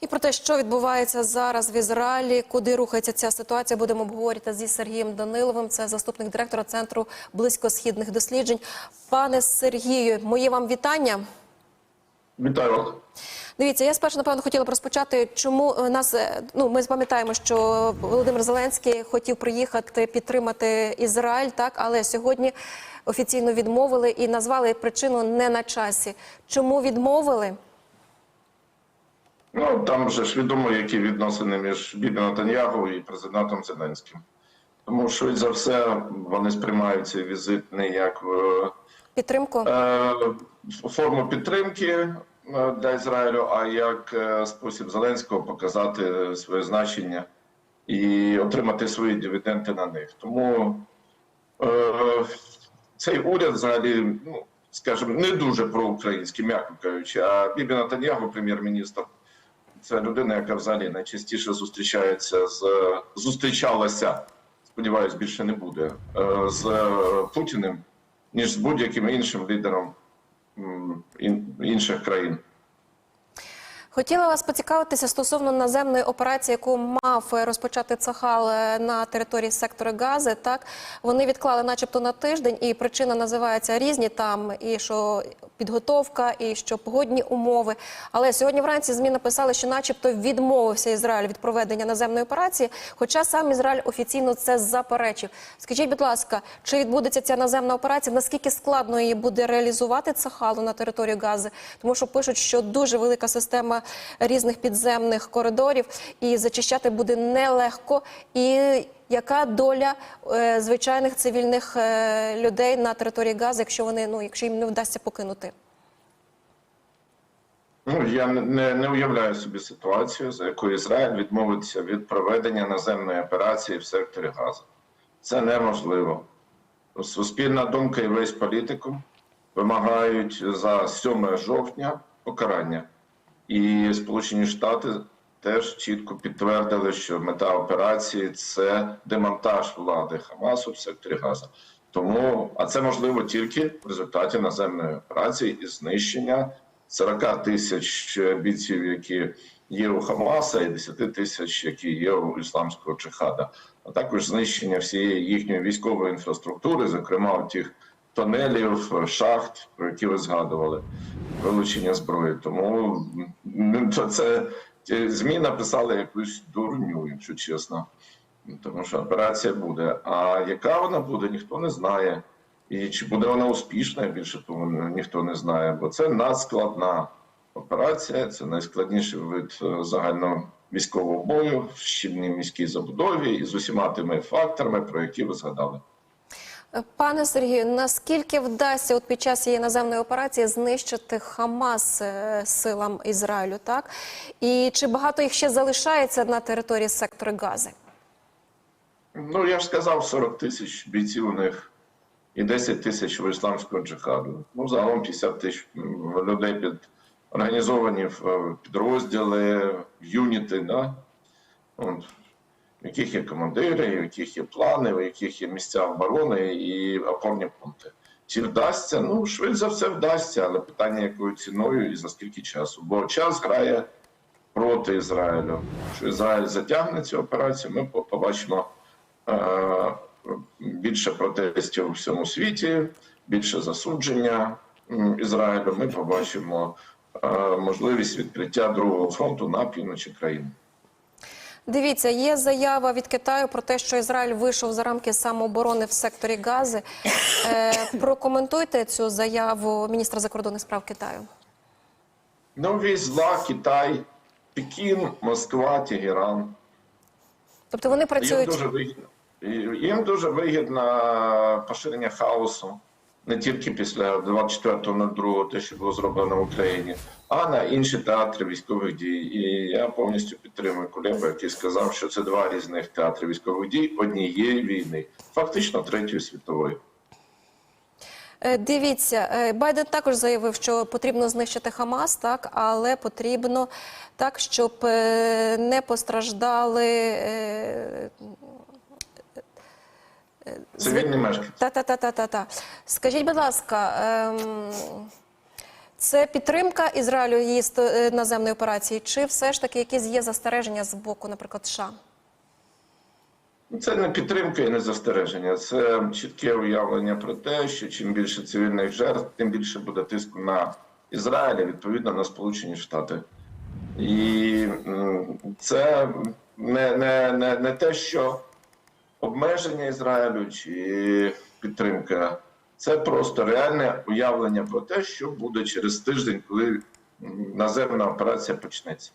І про те, що відбувається зараз в Ізраїлі, куди рухається ця ситуація, будемо обговорювати зі Сергієм Даниловим. Це заступник директора центру близькосхідних досліджень. Пане Сергію, мої вам вітання. Вітаю вас. Дивіться, я спершу напевно хотіла б розпочати, чому нас е, ну ми пам'ятаємо, що Володимир Зеленський хотів приїхати підтримати Ізраїль, так але сьогодні офіційно відмовили і назвали причину не на часі. Чому відмовили? Ну там вже ж відомо, які відносини між Бібі Натаньягу і президентом Зеленським. Тому швидше за все вони сприймають цей візит не як е, Підтримку? е, форму підтримки е, для Ізраїлю, а як е, спосіб Зеленського показати своє значення і отримати свої дивіденди на них. Тому е, цей уряд взагалі, ну скажімо, не дуже проукраїнський, м'яко кажучи. А Бібі Натаньягу, прем'єр-міністр, це людина, яка взагалі найчастіше зустрічається з зустрічалася. Сподіваюсь, більше не буде е, з Путіним, ніж з будь-яким іншим лідером інших країн. Хотіла вас поцікавитися стосовно наземної операції, яку мав розпочати Цахал е, на території сектора Гази. Так вони відклали, начебто, на тиждень, і причина називається різні там, і що підготовка, і що погодні умови. Але сьогодні вранці змі написали, що, начебто, відмовився Ізраїль від проведення наземної операції, хоча сам Ізраїль офіційно це заперечив. Скажіть, будь ласка, чи відбудеться ця наземна операція? Наскільки складно її буде реалізувати Цахалу на території Гази? Тому що пишуть, що дуже велика система різних підземних коридорів, і зачищати буде нелегко. І яка доля е, звичайних цивільних е, людей на території Гази, якщо вони ну якщо їм не вдасться покинути? Ну я не- не, уявляю собі ситуацію, за якою Ізраїль відмовиться від проведення наземної операції в секторі Газу. Це неможливо. Суспільна думка і весь політикум вимагають за 7 жовтня покарання. І Сполучені Штати теж чітко підтвердили, що мета операції це демонтаж влади Хамасу в секторі Газа. Тому, а це можливо тільки в результаті наземної операції і знищення 40 тисяч бійців, які є у Хамаса, і 10 тисяч, які є у ісламського джихада, а також знищення всієї їхньої військової інфраструктури, зокрема тих тонелів, шахт, про які ви згадували, вилучення зброї. Тому це змі написали якусь дурню, якщо чесно. Тому що операція буде. А яка вона буде, ніхто не знає. І чи буде вона успішна, більше того ніхто не знає, бо це надскладна операція, це найскладніший вид е, загального військового бою в щільній міській забудові і з усіма тими факторами, про які ви згадали. Пане Сергію, наскільки вдасться от під час цієї наземної операції знищити Хамас е, силам Ізраїлю, так? І чи багато їх ще залишається на території сектора Гази? Ну, я ж сказав, 40 тисяч бійців у них і 10 тисяч у ісламського джихаду. Ну, загалом 50 тисяч людей під організовані в е, підрозділи, в юніти, да? От, в яких є командири, в яких є плани, в яких є місця оборони і опорні пункти. Чи вдасться? Ну, швидше за все вдасться, але питання якою ціною і за скільки часу. Бо час грає проти Ізраїлю. Якщо Ізраїль затягне цю операцію, ми побачимо е, більше протестів у всьому світі, більше засудження Ізраїлю. Ми побачимо е, можливість відкриття другого фронту на півночі країни. Дивіться, є заява від Китаю про те, що Ізраїль вийшов за рамки самооборони в секторі Гази. Е, прокоментуйте цю заяву міністра закордонних справ Китаю. Ну, зла, Китай, Пекін, Москва, Тегеран. Тобто вони Їм працюють дуже вигідно. Їм дуже вигідно поширення хаосу не тільки після 24.02, те, що було зроблено в Україні, а на інші театри військових дій. І я повністю підтримую Кулеба, який сказав, що це два різних театри військових дій однієї війни, фактично третьої світової. Е, Дивіться, е, Байден також заявив, що потрібно знищити Хамас, так але потрібно так, щоб е, не постраждали. Цивільні мешканці. Та та та та та та. Скажіть, будь ласка, ем, Це підтримка Ізраїлю її сто- е, наземної операції, чи все ж таки якісь є застереження з боку, наприклад, США? Це не підтримка і не застереження. Це чітке уявлення про те, що чим більше цивільних жертв, тим більше буде тиску на Ізраїль, і, відповідно на Сполучені Штати. І м, це не, не, не, не те, що обмеження Ізраїлю чи підтримка. Це просто реальне уявлення про те, що буде через тиждень, коли наземна операція почнеться.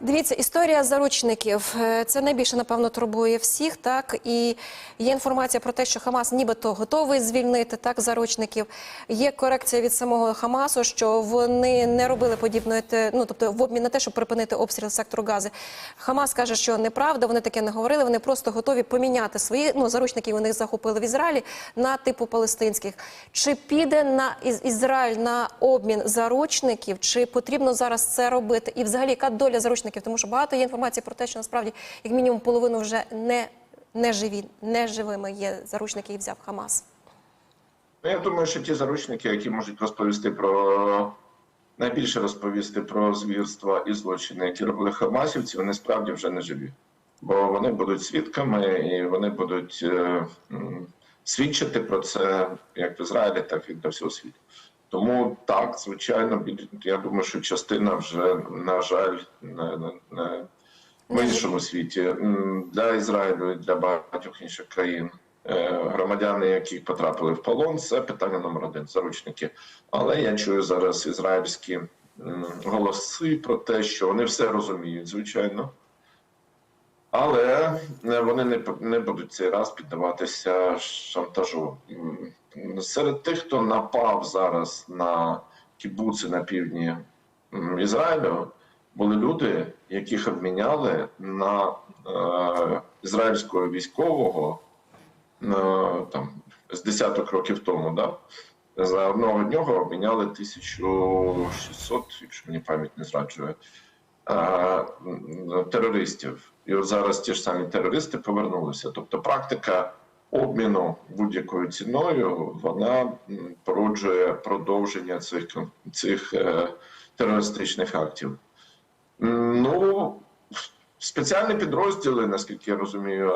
Дивіться, історія заручників е, це найбільше напевно турбує всіх. Так і є інформація про те, що Хамас нібито готовий звільнити так заручників. Є корекція від самого Хамасу, що вони не робили подібної ну тобто в обмін на те, щоб припинити обстріл сектору Гази. Хамас каже, що неправда, вони таке не говорили. Вони просто готові поміняти свої ну заручники. Вони захопили в Ізраїлі на типу палестинських. Чи піде на Із- Ізраїль на обмін заручників? Чи потрібно зараз це робити? І взагалі яка доля заручників? Тому що багато є інформації про те, що насправді як мінімум половину вже не, не живі, не живими є заручники, які взяв Хамас. Ну, я думаю, що ті заручники, які можуть розповісти про найбільше розповісти про звірства і злочини, які робили хамасівці, вони справді вже не живі. Бо вони будуть свідками і вони будуть е, свідчити про це як в Ізраїлі, так і для всього світу. Тому так, звичайно, я думаю, що частина вже, на жаль, не, не, не в іншому світі для Ізраїлю і для багатьох інших країн. е, Громадяни, які потрапили в полон, це питання номер один заручники. Але я чую зараз ізраїльські голоси про те, що вони все розуміють, звичайно. Але е, вони не, не будуть цей раз піддаватися шантажу. Серед тих, хто напав зараз на кібуци на півдні Ізраїлю, були люди, яких обміняли на е, ізраїльського військового е, там, з десяток років тому. Да? За одного нього обміняли 1600, якщо мені пам'ять не зраджує, е, терористів. І от зараз ті ж самі терористи повернулися. Тобто практика обміну будь-якою ціною вона породжує продовження цих, цих е, терористичних актів. Ну, спеціальні підрозділи, наскільки я розумію,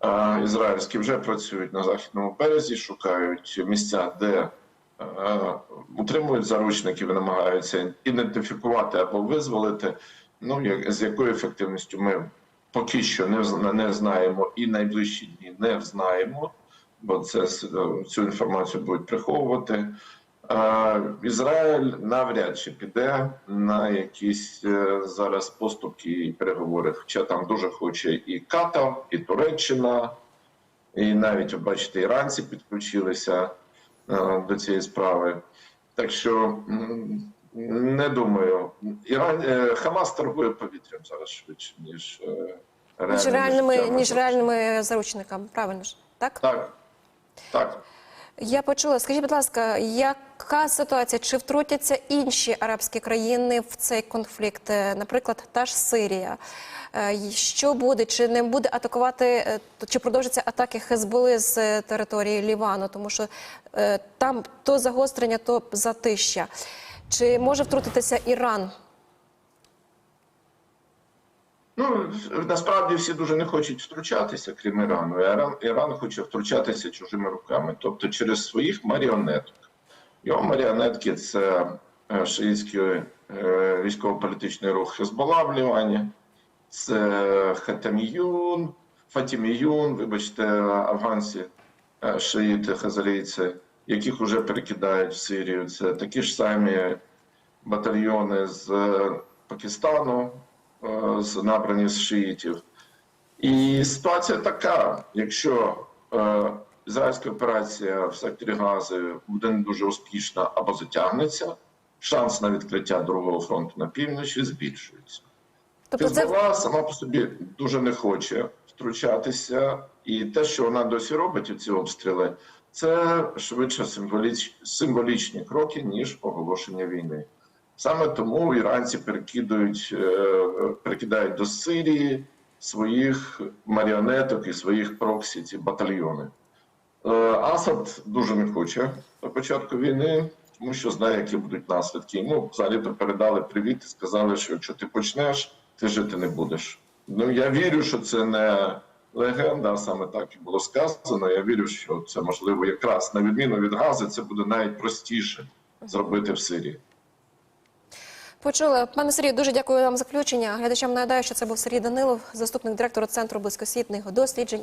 а, ізраїльські вже працюють на західному березі, шукають місця, де е, утримують заручників і намагаються ідентифікувати або визволити. Ну, як- з якою ефективністю ми поки що не, не знаємо і найближчі дні не знаємо, бо це е, цю інформацію будуть приховувати. Ізраїль навряд чи піде на якісь е, зараз поступки і переговори. Хоча там дуже хоче і Катар, і Туреччина, і навіть, ви бачите, іранці підключилися е, до цієї справи. Так що не думаю, Іран е, Хамас торгує повітрям зараз швидше, ніж е, Ніж реальними реальними, ніж реальними заручниками, правильно ж? Так? Так, так. Я почула. Скажіть, будь ласка, яка ситуація? Чи втрутяться інші арабські країни в цей конфлікт? Е, Наприклад, та ж Сирія. Що буде? Чи не буде атакувати, чи продовжаться атаки Хезболи з території Лівану? Тому що там то загострення, то затища. Чи може втрутитися Іран? Ну, насправді всі дуже не хочуть втручатися, крім Ірану. Іран, Іран хоче втручатися чужими руками, тобто через своїх маріонеток. Його маріонетки це е, шиїтський е, військово-політичний рух Хезбола в Лівані, це Хатаміюн, Фатіміюн, вибачте, афганці, е, шиїти, хазарійці, яких вже перекидають в Сирію. Це такі ж самі батальйони з е, Пакистану, е, з набрані з шиїтів. І ситуація така: якщо е, ізраїльська операція в секторі Гази буде не дуже успішна або затягнеться, шанс на відкриття другого фронту на півночі збільшується. Тобто це сама по собі дуже не хоче втручатися, і те, що вона досі робить, ці обстріли, це швидше символіч... символічні кроки, ніж оголошення війни. Саме тому іранці перекидують, е, перекидають до Сирії своїх маріонеток і своїх проксі, ці батальйони. Е, Асад дуже не хоче до початку війни. тому що знає, які будуть наслідки. Йому взагалі то передали привіт і сказали, що якщо ти почнеш, ти жити не будеш. Ну я вірю, що це не легенда, саме так і було сказано. Я вірю, що це можливо якраз на відміну від газу, це буде навіть простіше зробити в Сирії. Почули. Пане Сергію, дуже дякую вам за включення. Глядачам нагадаю, що це був Сергій Данилов, заступник директора Центру близькосвітних досліджень